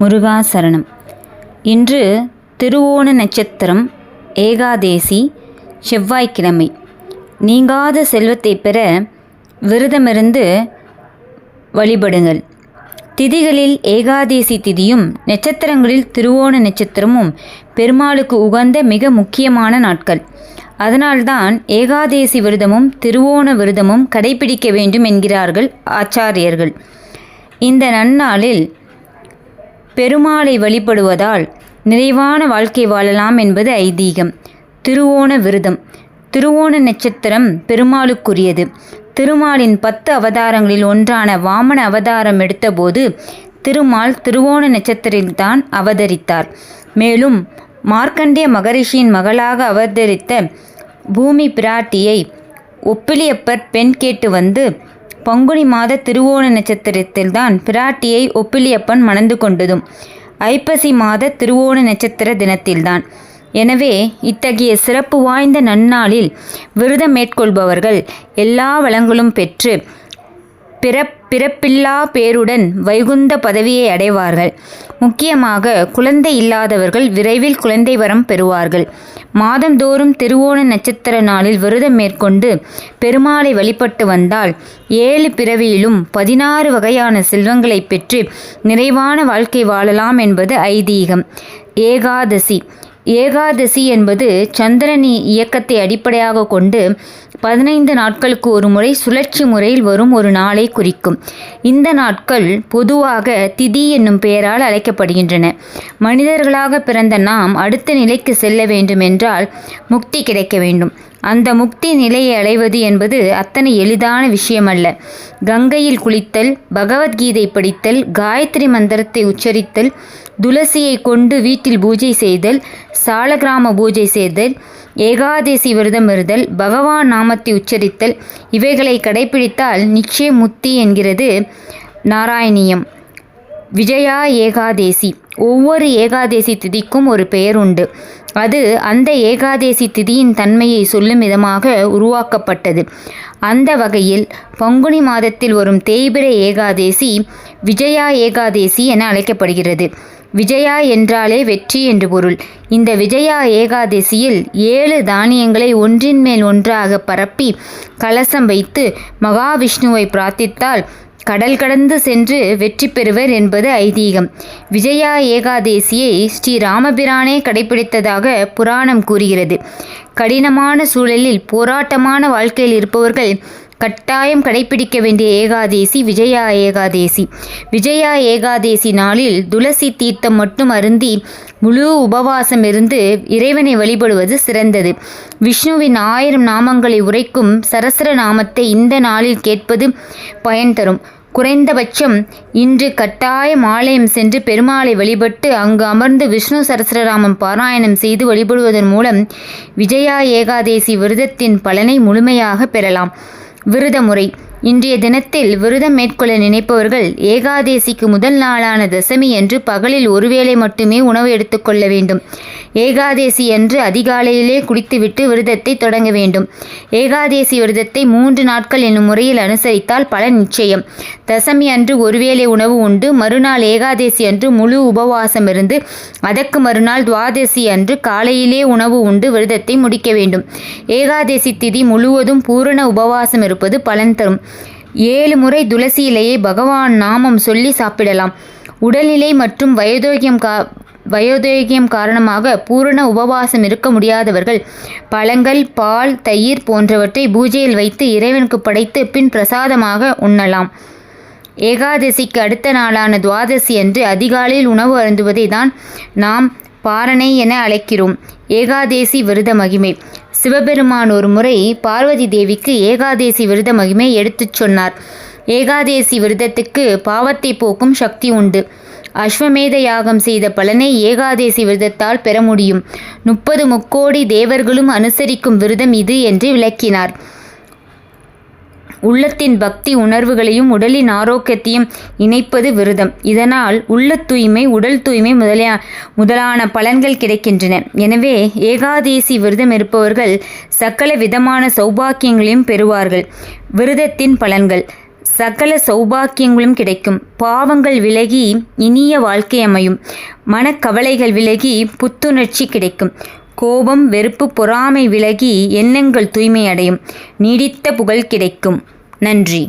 முருகாசரணம் இன்று திருவோண நட்சத்திரம் ஏகாதேசி செவ்வாய்க்கிழமை. நீங்காத செல்வத்தை பெற விரதமிருந்து வழிபடுங்கள். திதிகளில் ஏகாதேசி திதியும் நட்சத்திரங்களில் திருவோண நட்சத்திரமும் பெருமாளுக்கு உகந்த மிக முக்கியமான நாட்கள். அதனால்தான் ஏகாதேசி விரதமும் திருவோண விரதமும் கடைபிடிக்க வேண்டும் என்கிறார்கள் ஆச்சாரியர்கள். இந்த நன்னாளில் பெருமாளை வழிபடுவதால் நிறைவான வாழ்க்கை வாழலாம் என்பது ஐதீகம். திருவோண விரதம். திருவோண நட்சத்திரம் பெருமாளுக்குரியது. திருமாலின் பத்து அவதாரங்களில் ஒன்றான வாமன அவதாரம் எடுத்தபோது திருமால் திருவோண நட்சத்திரத்தில்தான் அவதரித்தார். மேலும் மார்க்கண்டிய மகரிஷியின் மகளாக அவதரித்த பூமி பிராட்டியை ஒப்பிலியப்பர் பெண் கேட்டு வந்து பங்குனி மாத திருவோண நட்சத்திரத்தில்தான் பிராட்டியை ஒப்பிலியப்பன் மணந்து கொண்டதும் ஐப்பசி மாத திருவோண நட்சத்திர தினத்தில்தான். எனவே இத்தகைய சிறப்பு வாய்ந்த நன்னாளில் விரதம் மேற்கொள்பவர்கள் எல்லா வளங்களும் பெற்று பிறப்பில்லா பேருடன் வைகுந்த பதவியை அடைவார்கள். முக்கியமாக குழந்தை இல்லாதவர்கள் விரைவில் குழந்தை வரம் பெறுவார்கள். மாதந்தோறும் திருவோண நட்சத்திர நாளில் விரதம் மேற்கொண்டு பெருமாளை வழிபட்டு வந்தால் ஏழு பிறவியிலும் பதினாறு வகையான செல்வங்களை பெற்று நிறைவான வாழ்க்கை வாழலாம் என்பது ஐதீகம். ஏகாதசி ஏகாதசி என்பது சந்திரனி இயக்கத்தை அடிப்படையாக கொண்டு பதினைந்து நாட்களுக்கு ஒரு முறை சுழற்சி முறையில் வரும் ஒரு நாளை குறிக்கும். இந்த நாட்கள் பொதுவாக திதி என்னும் பெயரால் அழைக்கப்படுகின்றன. மனிதர்களாக பிறந்த நாம் அடுத்த நிலைக்கு செல்ல வேண்டும் என்றால் முக்தி கிடைக்க வேண்டும். அந்த முக்தி நிலையை அடைவது என்பது அத்தனை எளிதான விஷயமல்ல. கங்கையில் குளித்தல் பகவத்கீதை படித்தல் காயத்ரி மந்திரத்தை உச்சரித்தல் துளசியை கொண்டு வீட்டில் பூஜை செய்தல் சாலகிராம பூஜை செய்தல் ஏகாதேசி விரதம் இருதல் பகவான் நாமத்தை உச்சரித்தல் இவைகளை கடைபிடித்தால் நிச்சய முக்தி என்கிறது நாராயணியம். விஜயா ஏகாதேசி. ஒவ்வொரு ஏகாதேசி திதிக்கும் ஒரு பெயர் உண்டு. அது அந்த ஏகாதேசி திதியின் தன்மையை சொல்லும் விதமாக உருவாக்கப்பட்டது. அந்த வகையில் பங்குனி மாதத்தில் வரும் தேய்பிர ஏகாதேசி விஜயா ஏகாதேசி என அழைக்கப்படுகிறது. விஜயா என்றாலே வெற்றி என்று பொருள். இந்த விஜயா ஏகாதசியில் ஏழு தானியங்களை ஒன்றின் மேல் ஒன்றாக பரப்பி கலசம் வைத்து மகாவிஷ்ணுவை பிரார்த்தித்தால் கடல் கடந்து சென்று வெற்றி பெறுவர் என்பது ஐதீகம். விஜயா ஏகாதேசியை ஸ்ரீ ராமபிரானே கடைபிடித்ததாக புராணம் கூறுகிறது. கடினமான சூழலில் போராட்டமான வாழ்க்கையில் இருப்பவர்கள் கட்டாயம் கடைபிடிக்க வேண்டிய ஏகாதேசி விஜயா ஏகாதேசி. விஜயா ஏகாதேசி நாளில் துளசி தீர்த்தம் மட்டும் அருந்தி முழு உபவாசம் இருந்து இறைவனை வழிபடுவது சிறந்தது. விஷ்ணுவின் ஆயிரம் நாமங்களை உரைக்கும் சரஸ்ர நாமத்தை இந்த நாளில் கேட்பது பயன் தரும். குறைந்தபட்சம் இன்று கட்டாயம் ஆலயம் சென்று பெருமாளை வழிபட்டு அங்கு அமர்ந்து விஷ்ணு சரஸ்ரராமம் பாராயணம் செய்து வழிபடுவதன் மூலம் விஜயா ஏகாதேசி விரதத்தின் பலனை முழுமையாக பெறலாம். விரத முறை இன்றைய தினத்தில் விரதம் மேற்கொள்ள நினைப்பவர்கள் ஏகாதேசிக்கு முதல் நாளான தசமி என்று பகலில் ஒருவேளை மட்டுமே உணவு எடுத்துக்கொள்ள வேண்டும். ஏகாதேசி என்று அதிகாலையிலே குடித்துவிட்டு விரதத்தை தொடங்க வேண்டும். ஏகாதேசி விரதத்தை மூன்று நாட்கள் என்னும் முறையில் அனுசரித்தால் பல நிச்சயம். தசமி அன்று ஒருவேளை உணவு உண்டு. மறுநாள் ஏகாதேசி அன்று முழு உபவாசம் இருந்து அதற்கு மறுநாள் துவாதசி அன்று காலையிலே உணவு உண்டு விரதத்தை முடிக்க வேண்டும். ஏகாதேசி திதி முழுவதும் பூரண உபவாசம் இருப்பது பலன் தரும். ஏழு முறை துளசி இலையை பகவான் நாமம் சொல்லி சாப்பிடலாம். உடல்நிலை மற்றும் வயோதோகியம் கா வயோதேகியம் காரணமாக பூரண உபவாசம் இருக்க முடியாதவர்கள் பழங்கள் பால் தயிர் போன்றவற்றை பூஜையில் வைத்து இறைவனுக்கு படைத்து பின் பிரசாதமாக உண்ணலாம். ஏகாதசிக்கு அடுத்த நாளான துவாதசி அன்று அதிகாலையில் உணவு அருந்துவதை தான் நாம் பாரணை என அழைக்கிறோம். ஏகாதேசி விருத மகிமை. சிவபெருமான் ஒரு முறை பார்வதி தேவிக்கு ஏகாதேசி விரத மகிமை எடுத்துச் சொன்னார். ஏகாதேசி விரதத்துக்கு பாவத்தை போக்கும் சக்தி உண்டு. அஸ்வமேத யாகம் செய்த பலனை ஏகாதேசி விரதத்தால் பெற முடியும். முப்பது முக்கோடி தேவர்களும் அனுசரிக்கும் விரதம் இது என்று விளக்கினார். உள்ளத்தின் பக்தி உணர்வுகளையும் உடலின் ஆரோக்கியத்தையும் இணைப்பது விரதம். இதனால் உள்ள தூய்மை உடல் தூய்மை முதலிய முதலான பலன்கள் கிடைக்கின்றன. எனவே ஏகாதேசி விரதம் இருப்பவர்கள் சகல விதமான சௌபாக்கியங்களையும் பெறுவார்கள். விரதத்தின் பலன்கள். சகல சௌபாக்கியங்களும் கிடைக்கும். பாவங்கள் விலகி இனிய வாழ்க்கை அமையும். மனக்கவலைகள் விலகி புத்துணர்ச்சி கிடைக்கும். கோபம் வெறுப்பு பொறாமை விலகி எண்ணங்கள் தூய்மை அடையும் நீடித்த புகழ் கிடைக்கும். நன்றி.